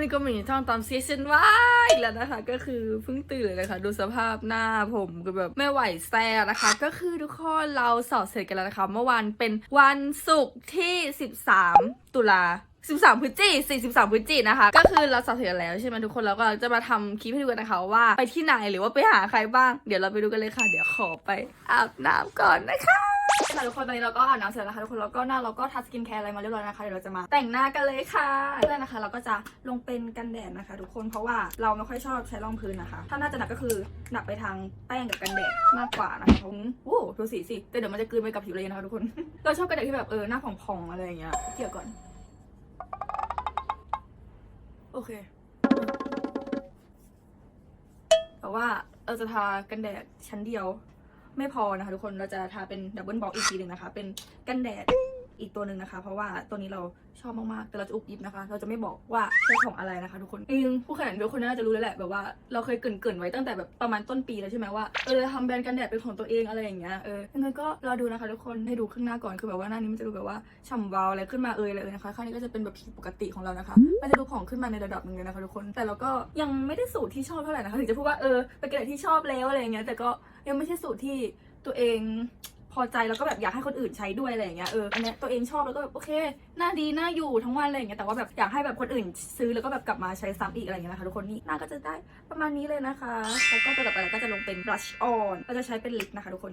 วันนี้ก็มีช่องตามซีซันวายอีกแล้วนะคะ ก็คือเพิ่งตื่นเลยนะคะ ดูสภาพหน้าผมก็แบบไม่ไหวแซ่นะคะ ก็คือทุกคนเราสอบเสร็จกันแล้วนะคะ เมื่อวานเป็นวันศุกร์ที่ 13 ตุลา13พฤศจิก43พฤศจิกนะคะ ก็คือเราสอบเสร็จแล้วใช่ไหมทุกคนเราก็จะมาทำคลิปให้ดูกันนะคะว่าไปที่ไหนหรือว่าไปหาใครบ้าง เดี๋ยวเราไปดูกันเลยค่ะ เดี๋ยวขอไปอาบน้ำก่อนนะคะ ค่ะทุกคนตอนนี้เราก็อาบน้ำเสร็จแล้วค่ะทุกคนแล้วก็หน้าเราก็ทัสกินแคร์อะไรมาเรียบร้อยนะคะเดี๋ยวเราจะมาแต่งหน้ากันเลยค่ะเพื่อนนะคะ เราก็จะลงเป็นกันแดดนะคะ ทุกคนเพราะว่าเราไม่ค่อยชอบใช้รองพื้นนะคะ ถ้าน่าจะหนักก็คือหนักไปทางแป้งกับกันแดดมากกว่านะคะผมโอ้ดูสีสิแต่เดี๋ยวมันจะกลืนไปกับผิวเลยนะคะทุกคนเราชอบกันแดดที่แบบเออหน้าผ่องๆอะไรอย่างเงี้ยเกี่ยวก่อนโอเคแต่ว่าเราจะทากันแดดชั้นเดียว ไม่พอนะคะทุกคนเราจะทาเป็นดับเบิลบล็อกอีกทีหนึ่งนะคะ เป็นกันแดด อีกตัวหนึ่งนะคะ เพราะว่าตัวนี้เราชอบมากๆ แต่เราจะอุบยิบนะคะ เราจะไม่บอกว่าใช้ของอะไรนะคะ ทุกคนจริงผู้ขนาดนี้ทุกคนน่าจะรู้แล้วแหละแบบว่าเราเคยเกรินๆไว้ตั้งแต่แบบประมาณต้นปีแล้วใช่ไหมว่าเออทำแบรนด์กันแดดเป็นของตัวเองอะไรอย่างเงี้ยเออยังไงก็รอดูนะคะทุกคนให้ดูข้างหน้าก่อนคือแบบว่าหน้านี้มันจะดูแบบว่าฉ่ำวาวอะไรขึ้นมาเอยเลยนะคะข้างนี้ก็จะเป็นแบบผิวปกติของเรานะคะมันจะดูผ่องขึ้นมาในระดับหนึ่งเลยนะคะทุกคนแต่เราก็ยังไม่ได้สูตรที่ชอบเท่าไหร่นะคะถึงจะพูดว่าเออเป็นกระดาษที่ชอบแล้วอะไรอย่างเงี้ยแต่ก็ยังไม่ใช่สูตรที่ตัวเอง พอใจแล้วก็แบบอยากให้คนอื่นใช้ด้วยอะไรอย่างเงี้ยเอออันเนี้ยตัวเองชอบแล้วก็แบบโอเคหน้าดีหน้าอยู่ทั้งวันอะไรอย่างเงี้ยแต่ว่าแบบอยากให้แบบคนอื่นซื้อแล้วก็แบบกลับมาใช้ซ้ำอีกอะไรอย่างเงี้ยนะคะทุกคนนี่หน้าก็จะได้ประมาณนี้เลยนะคะ แล้วก็ตัวต่อไปเราก็จะลงเป็น blush on ก็จะใช้เป็นลิปนะคะทุกคน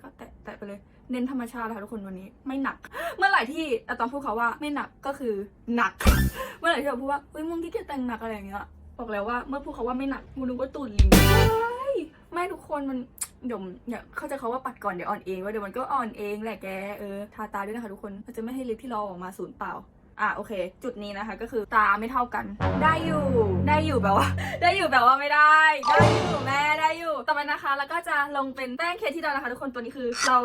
ก็แตะแตะไปเลย เน้นธรรมชาตินะคะทุกคนวันนี้ไม่หนัก เมื่อไหร่ที่อะตอมพูดเขาว่าไม่หนักก็คือหนัก เมื่อไหร่ที่เราพูดว่าเฮ้ยมึงที่เกียจแต่งหนักอะไรอย่างเงี้ยบอกแล้วว่าเมื่อพูดเขาว่าไม่หนักมึงนึกว่าตุ่นลิงไม่ทุกคนมัน เดี๋ยวเนี่ยเข้าใจเขาว่าปัดก่อนเดี๋ยวอ่อนเองว่าเดี๋ยวมันก็อ่อนเองแหละแกเออทาตาด้วยนะคะทุกคนมันจะไม่ให้ลิปที่เราออกมาสูญเปล่าอะโอเค จุดนี้นะคะก็คือตาไม่เท่ากัน ได้อยู่ได้อยู่แบบว่า ได้อยู่แบบว่าไม่ได้ ได้อยู่แม่ได้อยู่ต่อไปนะคะ แล้วก็จะลงเป็นแป้งเคที่ดอนนะคะ ทุกคนตัวนี้คือเรา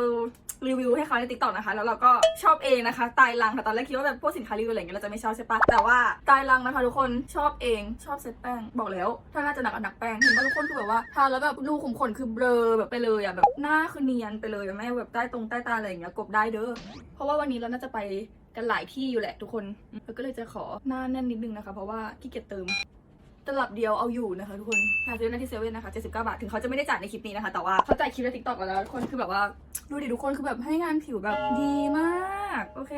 รีวิวให้เขาในติ๊กต็อกนะคะ แล้วเราก็ชอบเองนะคะ ตายลังค่ะ ตอนแรกคิดว่าแบบพวกสินค้ารีวิวอะไรอย่างเงี้ยเราจะไม่ชอบใช่ปะแต่ว่าตายลังนะคะทุกคน ชอบเอง ชอบเซตแป้ง บอกแล้ว ถ้าน่าจะหนักอะหนักแป้ง เห็นปะทุกคนคือแบบว่าทาแล้วแบบรูขุมขนคือเบลอแบบไปเลยอะ แบบหน้าคือเนียนไปเลยอะแม่แบบใต้ตรงใต้ตาอะไรอย่างเงี้ย กบได้เด้อ เพราะว่าวันนี้เราน่าจะไปกันหลายที่อยู่แหละทุกคนแล้วก็เลยจะขอหน้าแน่นนิดนึงนะคะ เพราะว่าขี้เกียจเติมตลับเดียวเอาอยู่นะคะทุกคนหาซื้อได้ที่เซเว่นนะคะ79บาท ถึงเขาจะไม่ได้จ่ายในคลิปนี้นะคะ แต่ว่าเขาจ่ายคลิปในทิกตอกแล้วทุกคนคือแบบว่า ดูดิทุกคนคือแบบให้งานผิวแบบดีมาก โอเค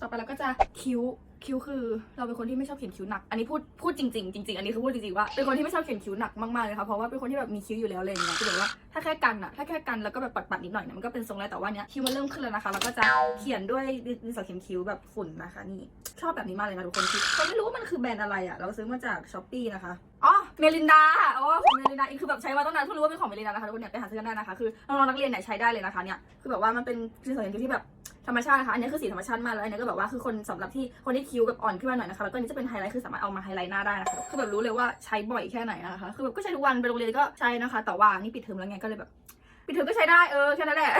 ต่อไปเราก็จะคิ้ว คิ้วคือเราเป็นคนที่ไม่ชอบเขียนคิ้วหนัก อันนี้พูดพูดจริงๆจริงๆอันนี้คือพูดจริงๆว่าเป็นคนที่ไม่ชอบเขียนคิ้วหนักมากๆเลยค่ะเพราะว่าเป็นคนที่แบบมีคิ้วอยู่แล้วอะไรอย่างเงี้ยคือแบบว่าถ้าแค่กันอะถ้าแค่กันแล้วก็แบบปัดๆนิดหน่อยเนี่ยมันก็เป็นทรงแล้วแต่ว่าเนี้ยคิ้วมันเริ่มขึ้นแล้วนะคะ แล้วก็จะเขียนด้วยดินสอเขียนคิ้วแบบฝุ่นนะคะนี่ชอบแบบนี้มากเลยนะทุกคนคือเราไม่รู้ว่ามันคือแบรนด์อะไรอะเราซื้อมาจากช้อปปี้นะคะอ๋อเมลินดาอ๋อของเมลินดาอีกคือแบบใช้มาตั้งนานเพิ่งรู้ว่าเป็นของเมลินดานะคะทุกคนเนี่ยไปหาซื้อกันได้นะคะคือน้องๆนักเรียนเนี่ยใช้ได้เลยนะคะเนี่ยคือแบบว่ามันเป็นดินสอเขียนคิ้วที่แบบ ธรรมชาตินะคะ อันนี้คือสีธรรมชาติมากแล้วอันนี้ก็แบบว่าคือคนสำหรับที่คนที่คิ้วแบบอ่อนขึ้นมาหน่อยนะคะ แล้วก็นี่จะเป็นไฮไลท์คือสามารถเอามาไฮไลท์หน้าได้นะคะ คือแบบรู้เลยว่าใช้บ่อยแค่ไหนนะคะ คือแบบก็ใช้ทุกวันไปโรงเรียนก็ใช้นะคะ แต่ว่านี่ปิดเทอมแล้วไงก็เลยแบบ ปิดเทอมก็ใช้ได้เออแค่นั้นแหละ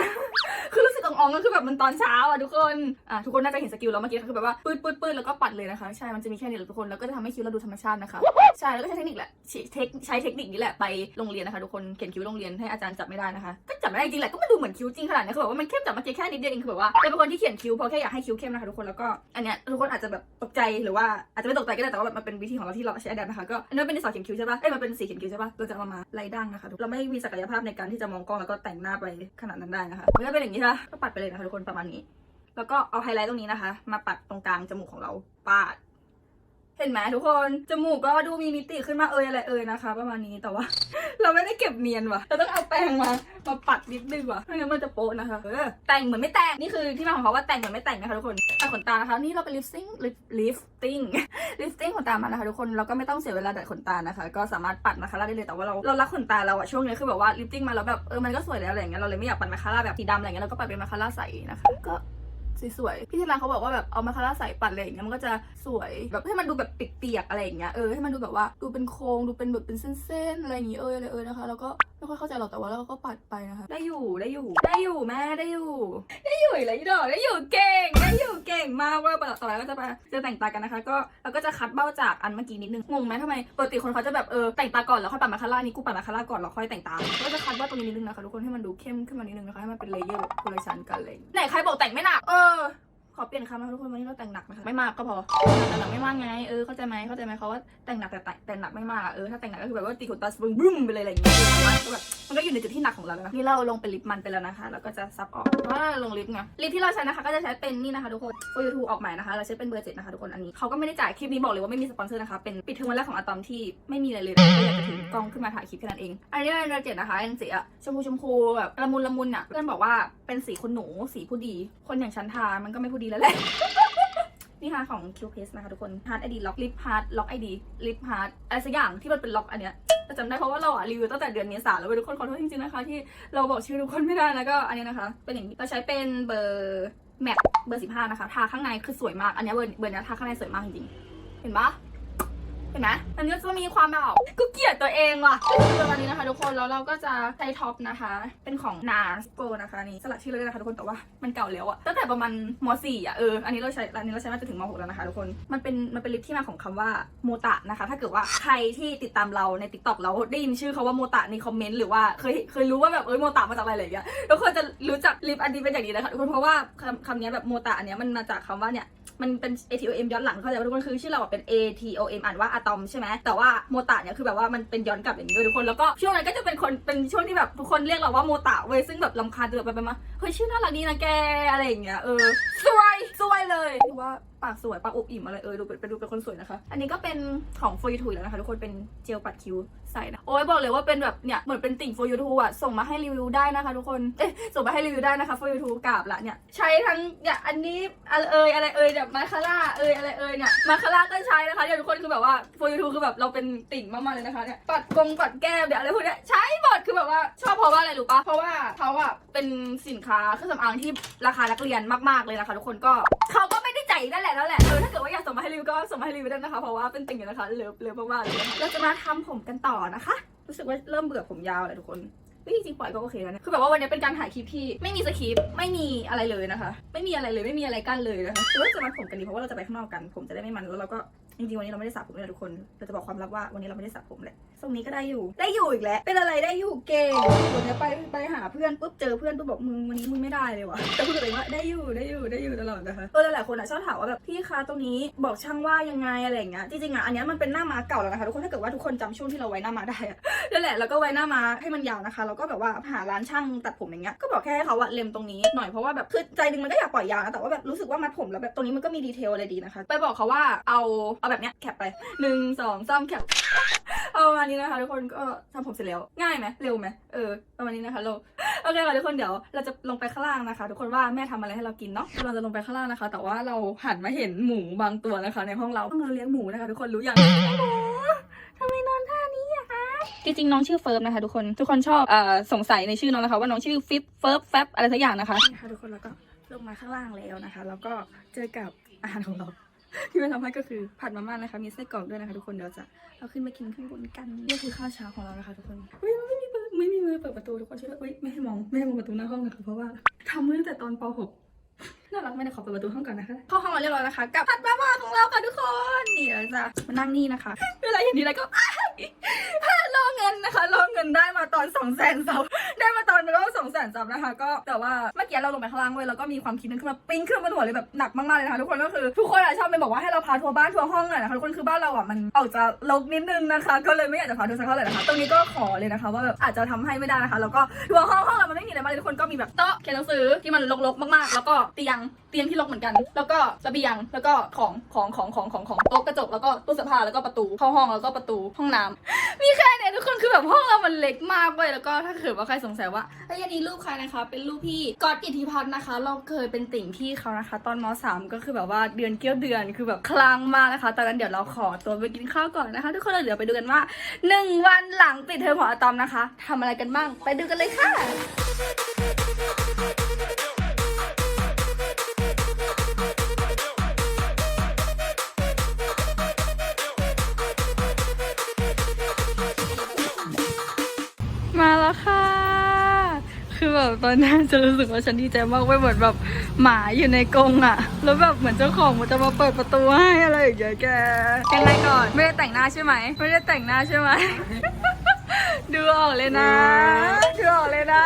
คือรู้สึกอ่องๆก็คือแบบมันตอนเช้าอะทุกคนอะทุกคนน่าจะเห็นสกิลแล้วเมื่อกี้คือแบบว่าปืดปืดปืดแล้วก็ปัดเลยนะคะใช่มันจะมีแค่นี้แหละทุกคนแล้วก็จะทำให้คิ้วเราดูธรรมชาตินะคะใช่แล้วก็ใช้เทคนิคแหละใช้เทคใช้เทคนิคนี้แหละไปโรงเรียนนะคะทุกคนเขียนคิ้วโรงเรียนให้อาจารย์จับไม่ได้นะคะก็จับไม่ได้จริงแหละก็มันดูเหมือนคิ้วจริงขนาดนี้คือแบบว่ามันเข้มจับมื่อกี้แค่นิดเดียวเองคือแบบว่าเป็นคนที่เขียนคิ้วเพราะแค่อยากให้คิ้วเข้มนะคะทุกคนแล้วก็อันเนี้ยทุกคนอาจจะแบบตกใจหรือว่าอาจจะไม่ตกใจก็ได้แต่ว่าแบบมันเป็นวิธีของเราที่เราใช้แอดนะคะก็อันนี้เป็นสอเขียนคิ้วใช่ป่ะเอ้ยมันเป็นสีเขียนคิ้วใช่ป่ะเราจะเอามาไล่ดั้งนะคะเราไม่มีศักยภาพในการที่จะมองกล้องแล้วก็แต่งหน้าไปขนาดนั้นได้นะคะมันก็เป็นอย่างนี้ค่ะก็ปัดไปเลยนะคะทุกคนประมาณนี้ แล้วก็เอาไฮไลท์ตรงนี้นะคะ มาปัดตรงกลางจมูกของเราปาด เห็นไหมทุกคนจมูกก็ดูมีมิติขึ้นมาเอยอะไรเอยนะคะ ประมาณนี้แต่ว่า เราไม่ได้เก็บเนียนว่ะเราต้องเอาแปรงมามาปัดนิดนึงว่ะไม่งั้นมันจะโป๊ะนะคะเออแต่งเหมือนไม่แต่งนี่คือที่มาของเขาว่าแต่งเหมือนไม่แต่งนะคะทุกคนตัดขนตานะคะนี่เราเป็นลิฟติ้งลิฟติ้งลิฟติ้งขนตามานะคะทุกคนเราก็ไม่ต้องเสียเวลาดัดขนตานะคะ ก็สามารถปัดมาคาร่าได้เลยแต่ว่าเราเรารักขนตาเราอะช่วงนี้คือแบบว่าลิฟติ้งมาแล้วแบบเออมันก็สวยแล้วอะไรเงี้ยเราเลยไม่อยากปัดมาคาร่าแบบสีดำอะไรเงี้ยเราก็ปัดเป็นมาคาร่าใสนะคะก็ สวยๆพี่ที่ร้านเขาบอกว่าแบบเอามาคาร่าใส่ปัดอะไรอย่างเงี้ยมันก็จะสวยแบบให้มันดูแบบเปียกๆอะไรอย่างเงี้ยเออให้มันดูแบบว่าดูเป็นโครงดูเป็นแบบเป็นเส้นๆอะไรอย่างเงี้ยเอออะไรเออนะคะ แล้วก็ไม่ค่อยเข้าใจหรอกแต่ว่าเราก็ปัดไปนะคะได้อยู่ได้อยู่ ได้อยู่แม่ได้อยู่ ได้อยู่อีกแล้วอีดอกได้อยู่เก่งได้อยู่เก่งมากเว่าต่อไปก็จะมาจะแต่งตากันนะคะ ก็เราก็จะคัดเบ้าจากอันเมื่อกี้นิดนึงงงไหมทำไมปกติคนเขาจะแบบเออแต่งตาก่อนแล้วค่อยปัดมาคาร่านี่กูปัดมาคาร่าก่อนแล้วค่อยแต่งตาก็จะคัดเบ้าตรงนี้นิดนึงนะคะทุกคนให้มันดูเข้มขึ้นมานิดนึงนะคะให้มันเป็นเลเยอร์คนละชั้นกันเลยไหนใครบอกแต่งไม่หนักเออ ขอเปลี่ยนคำนะคะทุกคนวันนี้เราแต่งหนักนะคะไม่มากก็พอแต่หนักไม่มากไงเออเข้าใจไหมเข้าใจไหมเขาว่าแต่งหนักแต่แต่แต่งหนักไม่มากอะเออถ้าแต่งหนักก็คือแบบว่าตีขนตาสปรึงบึ้มไปเลยอะไรอย่างเงี้ยก็แบบมันก็อยู่ในจุดที่หนักของเราแล้วนะนี่เราลงเป็นลิปมันไปแล้วนะคะแล้วก็จะซับออกเพราะว่าเราลงลิปไงลิปที่เราใช้นะคะก็จะใช้เป็นนี่นะคะทุกคน for you to ออกใหม่นะคะเราใช้เป็นเบอร์เจ็ดนะคะทุกคนอันนี้เขาก็ไม่ได้จ่ายคลิปนี้บอกเลยว่าไม่มีสปอนเซอร์นะคะเป็นปิดเทอมวันแรกของอะตอมที่ไม่มีอะไรเลยนะก็อยากจะถือกล้องขึ้นมาถ่ายคลิปแค่นั้นเอง อันนี้เป็นเบอร์เจ็ดนะคะเป็นสีอะชมพูชมพูแบบละมุนละมุนอะเพื่อนบอกว่า เป็นสีคนหนูสีผู้ดี คนอย่างฉันทามันก็ไม่ผู้ดีแล้วแหละ นี่ค่ะของ Q Paste นะคะทุกคน Hard ID Lock Lip Hard Lock ID Lip Hard อะไรสักอย่างที่มันเป็นล็อกอันเนี้ยแต่จำได้เพราะว่าเราอะรีวิวตั้งแต่เดือนเมษาแล้วเว้ยทุกคนขอโทษจริงๆนะคะที่เราบอกชื่อทุกคนไม่ได้แล้วก็อันนี้นะคะ เป็นอย่างนี้เราใช้เป็นเบอร์แมทเบอร์15นะคะทาข้างในคือสวยมากอันเนี้ยเบอร์เบอร์นี้ทาข้างในสวยมากจริงๆเห็นปะ เห็นไหมอันนี้จะมีความแบบกูเกลียดตัวเองว่ะคือวันนี้นะคะทุกคน แล้วเราก็จะใช้ท็อปนะคะ เป็นของ NARS Go นะคะนี่สลักชื่อเลยนะคะทุกคน แต่ว่ามันเก่าแล้วอะตั้งแต่ประมาณม .4 อะเออ อันนี้เราใช้อันนี้เราใช้มาจนถึงม .6 แล้วนะคะทุกคน มันเป็นมันเป็นลิปที่มาของคำว่าโมตะนะคะ ถ้าเกิดว่าใครที่ติดตามเราใน t ิ k t o k แล้วได้ยินชื่อเขาว่าโมตะในคอมเมนต์หรือว่าเคยเคยรู้ว่าแบบเอ้ยโมตะมาจากอะไรอะไรอย่างเงี้ยทุกคนจะรู้จักลิปอันนี้เป็นอย่างนี้นะคะทุกคนเพราะว่าคำคำนี้แบบโมตะอันเนี้ยมันมาจากคำว่าเนี่ยมันเป็น ATOM ย้อนหลังเข้าใจว่าทุกคนคือชื่อเราเป็น ATOM อ่านว่าอะตอมใช่ไหมแต่ว่าโมตะเนี่ยคือแบบว่ามันเป็นย้อนกลับอย่างนี้เลยทุกคนแล้วก็ช่วงนั้นก็จะเป็นคนเป็นช่วงที่แบบทุกคนเรียกเราว่าโมตะเว้ยซึ่งแบบลำคาญตัวไปไปมาเฮ้ยชื่อน่ารักดีนะแกอะไรอย่างเงี้ยเออสวยสวยเลยคือว่าปากสวยปากอบอิ่มอะไรเออดูเป็นดูเป็นคนสวยนะคะ อันนี้ก็เป็นของ For You To แล้วนะคะทุกคนเป็นเจลปัดคิ้วใส่นะโอ้ยบอกเลยว่าเป็นแบบเนี่ยเหมือนเป็นติ่ง For You To อะส่งมาให้รีวิวได้นะคะทุกคนเอ๊ะส่งมาให้รีวิวได้นะคะ For You To กราบละเนี่ยใช้ทั้งเนี่ยอันนี้อะไรเอ่ยอะไรเอ่ยแบบมาคาร่าเอ่ยอะไรเอ่ยเนี่ยมาคาร่าก็ใช้นะคะเนี่ยทุกคนคือแบบว่า For You To คือแบบเราเป็นติ่งมากๆเลยนะคะเนี่ยปัดกงปัดแก้มเดี๋ยวอะไรพวกเนี้ยใช้หมดคือแบบว่าชอบเพราะว่าอะไรรู้ปะเพราะว่าเขาอะเป็นสินค้าเครื่องสำอางที่ราคานักเรียนมาก ๆเลยนะคะ ทุกคนก็เขาก็ ไม่ได้ใจายนั่นแหละนั่นแหละเออถ้าเกิดว่าอยากส่งมาให้รีวิวก็ส่งมาให้รีวิวได้นะคะ เพราะว่าเป็นติ่งอยู่นะคะเลิฟเลิฟมากๆเลยนะคะเราจะมาทำผมกันต่อนะคะ รู้สึกว่าเริ่มเบื่อผมยาวเลยทุกคนจริงๆปล่อยก็โอเคแล้วนะ คือแบบว่าวันนี้เป็นการถ่ายคลิปที่ไม่มีสคริปต์ไม่มีอะไรเลยนะคะ ไม่มีอะไรเลยไม่มีอะไรกั้นเลยนะคะหรือว่าจะมาผมกันดีเพราะว่าเราจะไปข้างนอกกัน ผมจะได้ไม่มันแล้วเราก็จริงๆวันนี้เราไม่ได้สระผมเลยทุกคน เราจะบอกความลับว่าวันนี้เราไม่ได้สระผมเลยทรงนี้ก็ได้อยู่ ได้อยู่อีกแล้ว เป็นอะไรได้อยู่เก่งวันนี้ไปไปหาเพื่อนปุ๊บเจอเพื่อนปุ๊บบอกมึงวันนี้มึงไม่ได้เลยวะแต่พูดกับตัวเองว่าได้อยู่ได้อยู่ได้อยู่ตลอดนะคะเออหลายๆคนอะชอบถามว่าแบบพี่คะตรงนี้บอกช่างว่ายังไงอะไรอย่างเงี้ยจริงๆอะอันนี้มันเป็นหน้าม้าเก่าแล้วนะคะทุกคนถ้าเกิดว่าทุกคนจำช่วงที่เราไว้หน้าม้าได้อะนั่นแหละแล้วก็ไว้หน้ามาให้มันยาวนะคะแล้วก็แบบว่าหาร้านช่างตัดผมอย่างเงี้ยก็บอกแค่ให้เขาอะเล็มตรงนี้หน่อยเพราะว่าแบบคือใจนึงมันก็อยากปล่อยยาวนะแต่ว่าแบบรู้สึกว่ามัดผมแล้วแบบตรงนี้มันก็มีดีเทลอะไรดีนะคะ ไปบอกเขาว่าเอาเอาแบบเนี้ยแคปไปหนึ่งสองสามแคปเอาประมาณนี้นะคะ ทุกคนก็ทำผมเสร็จแล้วง่ายไหมเร็วไหมเออประมาณนี้นะคะเราโอเคค่ะทุกคนเดี๋ยวเราจะลงไปข้างล่างนะคะ ทุกคนว่าแม่ทำอะไรให้เรากินเนาะเราจะลงไปข้างล่างนะคะ แต่ว่าเราหันมาเห็นหมูบางตัวนะคะ ในห้องเราห้องเราเลี้ยงหมูนะคะ ทุกคนรู้อย่างหมูทำไมนอนท่านี้อะคะจริงๆน้องชื่อเฟิร์มนะคะทุกคนทุกคนชอบเอ่อสงสัยในชื่อน้องนะคะ ว่าน้องชื่อฟิปเฟิร์ฟแฟบอะไรสักอย่างนะคะนี่ค่ะทุกคนแล้วก็ลงมาข้างล่างแล้วนะคะ แล้วก็เจอกับอาหารของเรา ที่เราทำให้ก็คือผัดมาม่านะคะ มีไส้กรอกด้วยนะคะ ทุกคนเดี๋ยวจะเอาขึ้นมากินข้างบนกันนี่คือข้าวเช้าของเรานะคะ ทุกคนเฮ้ยไม่มีเปิดไม่มีมือเปิดประตูทุกคนช่วยด้วยเฮ้ยไม่ให้มองไม่ให้มองประตูหน้าห้องนะคะเพราะว่าทำมาตั้งแต่ตอนป .6 น่ารักไหม่ได้ขอเปิดประตูห้องก่อนนะคะเข้าห้องมาเรียบร้อยนะคะ กับผัดมาม่าของเราค่ะทุกคนนี่เราจะมานั่งนี่นะคะเวลาอย่างนี้แล้วก็ รอเงินนะคะรอเงินได้มาตอนสองแสนซับได้มาตอนรอบสองแสนซับนะคะ ก็แต่ว่าเมื่อกี้เราลงไปข้างล่างเว้ยแล้วก็มีความคิดนึงขึ้นมาปิ้งขึ้นมาหัวเลยแบบหนักมากๆเลยนะคะทุกคนก็คือทุกคนอะชอบไปบอกว่าให้เราพาทัวร์บ้านทัวร์ห้องหน่อยนะคะทุกคนคือบ้านเราอะมันออกจะรกนิดนึงนะคะ ก็เลยไม่อยากจะพาทัวร์สักเท่าไหร่นะคะตรงนี้ก็ขอเลยนะคะ ว่าแบบอาจจะทำให้ไม่ได้นะคะแล้วก็ทัวร์ห้องห้องเรามันไม่มีอะไรมากเลยทุกคนก็มีแบบโต๊ะเขียนหนังสือที่มันรกๆมากๆ แล้วก็เตียงเตียงที่รกเหมือนกัน แล้วก็ระเบียงแล้วก็ของของของของของของโต๊ะกระจกแล้วก็ตู้เสื้อผ้าแล้วก็ประตูเข้าห้องแล้วก็ประตูห้องน้ำมีแค่เนี่ยทุกคนคือแบบห้องเรามันเล็กมากเว้ยแล้วก็ถ้าเกิดว่าใครสงสัยว่าไอ้ยันนี้รูปใครนะคะ เป็นรูปพี่กอดกิติพัฒน์นะคะ เราเคยเป็นติ่งพี่เขานะคะ ตอนมสามก็คือแบบว่าเดือนเกี้ยวเดือนคือแบบคลั่งมากนะคะ ตอนนั้นเดี๋ยวเราขอตัวไปกินข้าวก่อนนะคะ ทุกคนเราเดี๋ยวไปดูกันว่าหนึ่งวันหลังปิดเทอมของอะตอมนะคะทำอะไรกันบ้าง ไปดูกันเลยค่ะ แบบตอนนั้นจะรู้สึกว่าฉันดีใจมากเว้ยเหมือนแบบหมาอยู่ในกรงอะแล้วแบบเหมือนเจ้าของมันจะมาเปิดประตูให้อะไรอย่างเงี้ยแกยังไงก่อน ไม่ได้แต่งหน้าใช่ไหม ไม่ได้แต่งหน้าใช่ไหม ดูออกเลยนะ ดูออกเลยนะ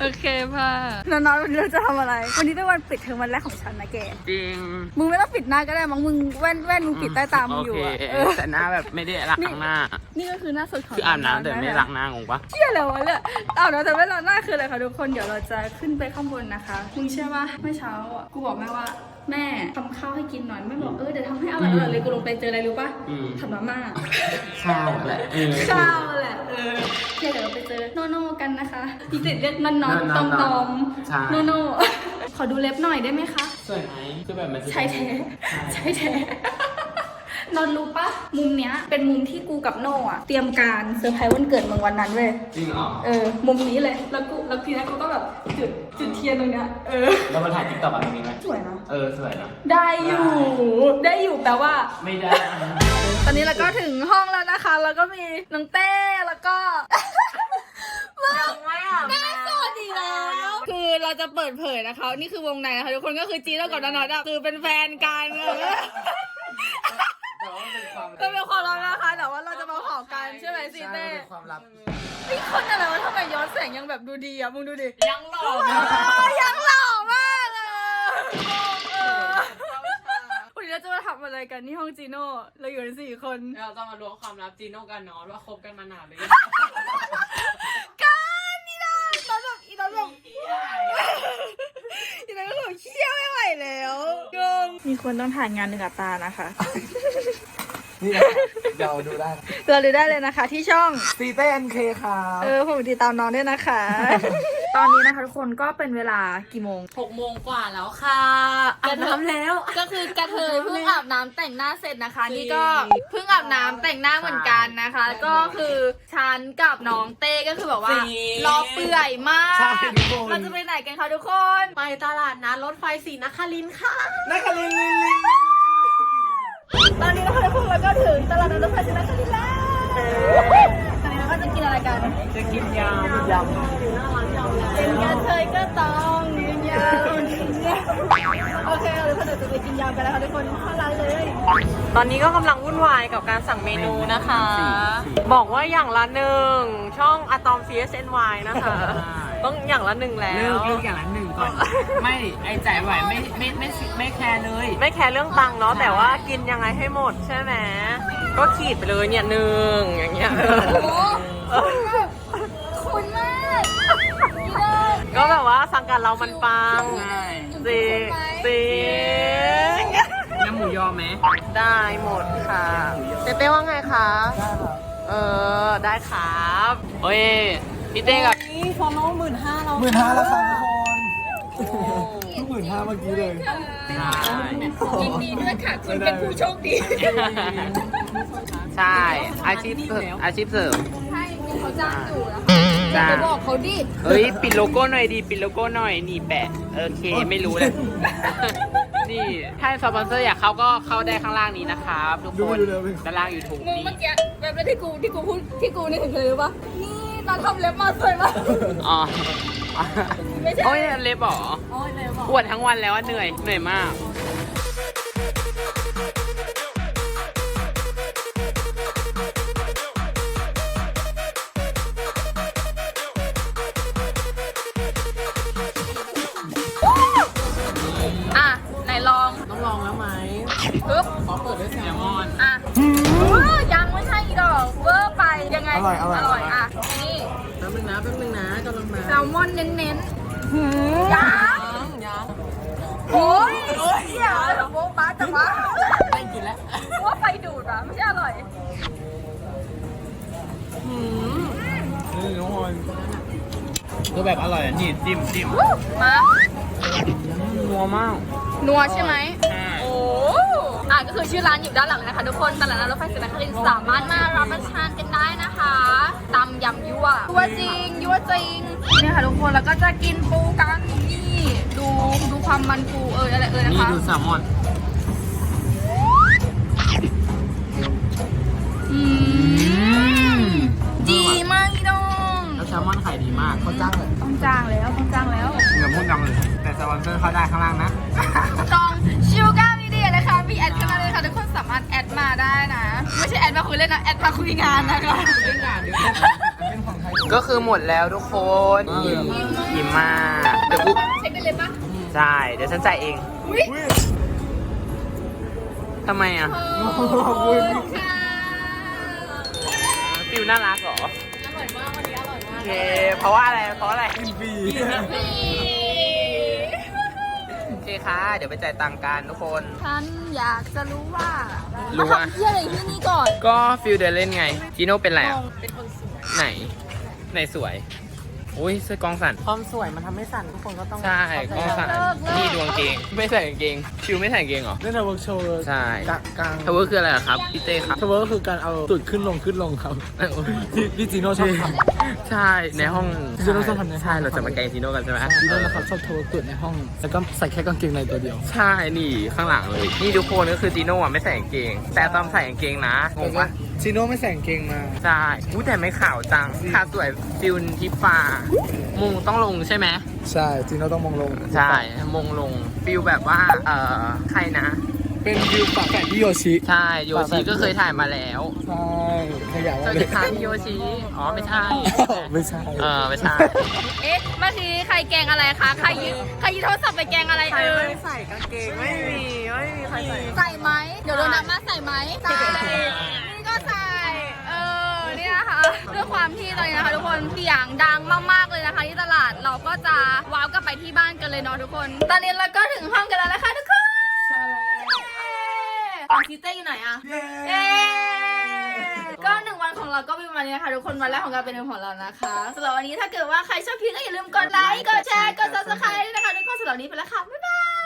โอเคพ่ะนอนๆวันนี้เราจะทำอะไร วันนี้เป็นวันปิดเทอมวันแรกของฉันนะแก จริง มึงไม่ต้องปิดหน้าก็ได้มั้งมึงแว่นแว่นมึงปิดใต้ตามึงอยู่โออะเคเออแต่หน้าแบบไม่ได้ล้างหน้า นี่ก็คือหน้าสดของคืออาบน้ำแต่ไม่ได้ล้างหน้างงปะเชี่ยแล้ววะเนี่ยอาบน้ำแต่ไม่ล้างหน้าคืออะไรคะทุกคน เดี๋ยวเราจะขึ้นไปข้างบนนะคะ มึงเชื่อปะเมื่อเช้าอะกูบอกแม่ว่า แม่ทำข้าวให้กินหน่อยแม่บอกเออเดี๋ยวทำให้อร่อยๆเลยกูลงไปเจออะไรรู้ปะอืม ทำมาม่า ข้าวแหละเออข้าวแหละเออเดี๋ยวเราไปเจอโนโน่กันนะคะอีติดเรียกนอนนอนตอมตอมใช่ โนโน่ ขอดูเล็บหน่อยได้ไหมคะ สวยไหมคือแบบมันจะใช่แท้ ใช่แท้ นอนรู้ปะมุมเนี้ยเป็นมุมที่กูกับโน่อะเตรียมการเซอร์ไพรส์วันเกิดมึงวันนั้นเว้ยจริงเหรอเออมุมนี้เลยแล้วกูแล้วทีนั้นกูก็แบบจุดจุดเทียนตรงเนี้ยเออเรามาถ่ายติ๊กต็อกอะไรนี้ไหมสวยนะเออสวยนะได้อยู่ได้อยู่แปลว่า ไม่ได้ ตอนนี้เราก็ถึงห้องแล้วนะคะ แล้วก็มีน้องเต้แล้วก็ยังไม่อาบน้ำสวัสดีแล้วคือเราจะเปิดเผยนะคะ นี่คือวงในนะคะทุกคนก็คือจีแล้วกับนอนอะคือเป็นแฟนกัน ก็เป็นความรักนะคะ แต่ว่าเราจะมาขอกันใช่ไหมซีเต้ความลับนี่คนอะไรวะทำไมย้อนแสงยังแบบดูดีอะมึงดูดิยังหล่อเออยังหล่อมากอะเออวันนี้เราจะมาทำอะไรกันที่ห้องจีโน่ เราอยู่กันสี่คน เราจะมาล้วงความลับจีโน่กันเนาะว่าคบกันมานานหรือยัง การนี่นะตอนแบบอีตอนแบบ อีตอนแบบเคี้ยวไม่ไหวแล้วงงมีคนต้องถ่ายงานหนึ่งกับตานะคะ นี่นะเดี๋ยวดูได้เราดูได้เลยนะคะ ที่ช่องซีเต้เอ็นเคครับเออผมติดตามน้องด้วยนะคะ ตอนนี้นะคะทุกคนก็เป็นเวลากี่โมง หกโมงกว่าแล้วค่ะอาบน้ำแล้ว ก็คือกระเทยเพิ่งอาบน้ำแต่งหน้าเสร็จนะคะ นี่ก็เพิ่งอาบน้ำแต่งหน้าเหมือนกันนะคะ ก็คือฉันกับน้องเต้ก็คือแบบว่าจริง รอเปื่อยมากใช่ทุกคน เราจะไปไหนกันคะทุกคน ไปตลาดนัดรถไฟศรีนครินทร์ค่ะ นักลินลินลินตอนนี้นะคะทุกคนเราก็ถึงตลาดนัดรถไฟศรีนครินทร์แล้วตอนนี้เรา ก็จะกินอะไรกัน จะกินยำยเป็นกระเทยก็ต้องกินยำโอเคเราเดี๋ยวจะไปกินยำกันแล้วค่ะทุกคนเข้าร้านเลย ตอนนี้ก็กำลังวุ่นวายกับการสั่งเมนูนะคะ บอกว่าอย่างละหนึ่งช่องอะตอม CSNY นะคะ ต้องอย่างละหนึ่งแล้ว เลิกเลิกอย่างละหนึ่งก่อน ไม่ไอ้จ่ายไหวไม่ไม่ไม่ไม่แคร์เลย ไม่แคร์เรื่องตังค์เนาะแต่ว่ากินยังไงให้หมดใช่ไหมก็ขีดไปเลยเนี่ยหนึ่งอย่างเงี้ย คุณมากก็แบบว่าสังกัดเรามันปังใช่จริงจริงน้ำหมูยอไหมได้หมดค่ะเต้เต้ว่าไงคะเออได้ครับโอ้ยพี่เต้กับหมื่นห้าแล้วครับทุกคนเพิ่งหมื่นห้าเมื่อกี้เลยยินดีด้วยค่ะ คุณเป็นผู้โชคดี ใช่ อาชีพเสริมอาชีพเสริมใช่เขา จ้างอยู่นะคะจ้าไปบอกเขาดิเฮ้ยปิดโลโก้หน่อยดีปิดโลโก้หน่อยนี่แปะโอเคไม่รู้เลย นี่ถ้าสปอนเซอร์อยากเข้าก็เข้าได้ข้างล่างนี้นะครับทุกคนดูดูดูด้านล่างยูทูบมึงนี่เมื่อกี้แบบที่กูที่กูพูดที่กูนึกถึงเลยรู้ปะนี่ตอนทำเล็บมาสวยมากอ๋อไม่ใช่โอ้ยเล็บเหรอ โอ้ยเลยบอกปวดทั้งวันแล้วอะเหนื่อยเหนื่อยมาก ร่อยอร่อยอร่อยอะนี่แป๊บนึงนะแป๊บนึงนะกำลังมาแซลมอนเน้นๆหืมยังยังยังโอ้ยเหี้ยโบ๊ะบ้าจังวะได้กินแล้วว่าไฟดูดอะไม่ใช่อร่อยหืมนี่ทุกคนคือแบบอร่อยอะนี่จิ้มจิ้มมานัวมากนัวใช่ไหมใช่โอ้อะก็คือชื่อร้านอยู่ด้านหลังนะคะทุกคนตลาดนัดรถไฟศรีนครินทร์สามารถมารับประทานกันได้นะคะตำยำยั่วยั่วจริงยั่วจริงเนี่ยค่ะทุกคนแล้วก็จะกินปูกันนี่ดูดูความมันปูเอออะไรเออนะนี่คะดูแซลมอนอืมดีมากพี่น้องแล้วแซลมอนขายดีมากเขาจ้างเลยต้องจ้างแล้วต้องจ้างแล้วอย่าพูดดังเลยแต่สปอนเซอร์เข้าได้ข้างล่างนะกองชูการ์ มีเดียนะคะมีแอดเข้ามาเลยค่ะทุกคนสามารถแอดมาได้นะ ไม่ใช่แอดมาคุยเล่นนะแอดมาคุยงานนะคะเป็นของไทยก็คือหมดแล้วทุกคนมากเลยอะกินมอิ่มมากเดี๋ยวกูเช็คได้เลยปะใช่เดี๋ยวฉันจ่ายเองอุ้ยทำไมอะขอบคุณค่ะฟิวน่ารักเหรออร่อยมากวันนี้อร่อยมาโอกเคเพราะว่าอะไรเพราะอะไรบีโอ เคค่ะ เดี๋ยวไปจ่ายตังค์กันทุกคน ฉันอยากจะรู้ว่ารู้ว่าทำเที่ยอะไรที่นี่ก่อน ก็ฟิลเดินเล่นไงจีโน่เป็นอะไรอะ เป็นคนสวย ไหน ไหนสวย อุ้ยเสื้อกองสั่น ความสวยมันทำให้สั่นทุกคนก็ต้องใช่กองสั่นนี่ดวงเกง ไม่ใส่กางเกงฟิวไม่ใส่กางเกงเหรอ เล่นในเวิร์กโชว์ใช่กลางกลางทาวเวอร์คืออะไรอะครับพี่เต้ครับทเวิร์กก็คือการเอาตุดขึ้นลงขึ้นลงครับที่ที่จีโน่ชอบทำ ใช่ในห้องจีโน่ชอบทำในห้อง ใช่เราจะมาแกล้งจีโน่กันใช่ไหมจีโน่นะครับชอบทเวิร์กตุดในห้อง แล้วก็ใส่แค่กางเกงในตัวเดียว ใช่นี่ข้างหลังเลย นี่ทุกคนก็คือจีโน่อะไม่ใส่กางเกง แต่ตอมใส่กางเกงนะงงปะ จีโน่ไม่ใส่กางเกงมา ใช่อู้แต่ไม่ขาวจังขาวสวยฟิลทิปฟ้ามุงต้องลงใช่ไหม ใช่จีโน่ต้องมองลง ใช่ มงลงฟิลแบบว่า เอ่อ ใครนะ เป็นวิวปากแฝดพี่โยชิ ใช่ โยชิก็เคยถ่ายมาแล้ว ใช่ขยะสวัสดีค่ะพี่โยชิ อ๋อ ไม่ใช่ ไม่ใช่ เออ ไม่ใช่ เอ๊ะเมื่อกี้ใครแกงอะไรคะ ใครยืใครยืโทรศัพท์ไปแกงอะไรใครเออไม่ใส่กางเกงไม่มี ไม่มีใครใส่ ใส่ไหม เดี๋ยวโดนดราม่าใส่ไหมใส่นี่ก็ใส่ เออ เนี่ยนะคะด้วย ความที่ตอนนี้นะคะทุกคนเสียงดังมากๆเลยนะคะที่ตลาดเราก็จะว้าวกลับไปที่บ้านกันเลยเนาะทุกคน ตอนนี้เราก็ถึงห้องกันแล้วนะคะทุกคนของคิตเต้อยู่ไหนอะเย้ก็หนึ่งวันของเราก็เป็นวันนี้นะคะทุกคนวันแรกของการเป็นเดือนของเรานะคะสำหรับวันนี้ถ้าเกิดว่าใครชอบคลิปก็อย่าลืมกดไลค์กดแชร์กด subscribe ด้วยนะคะทุกคนสำหรับวันนี้ไปแล้วค่ะบ๊ายบาย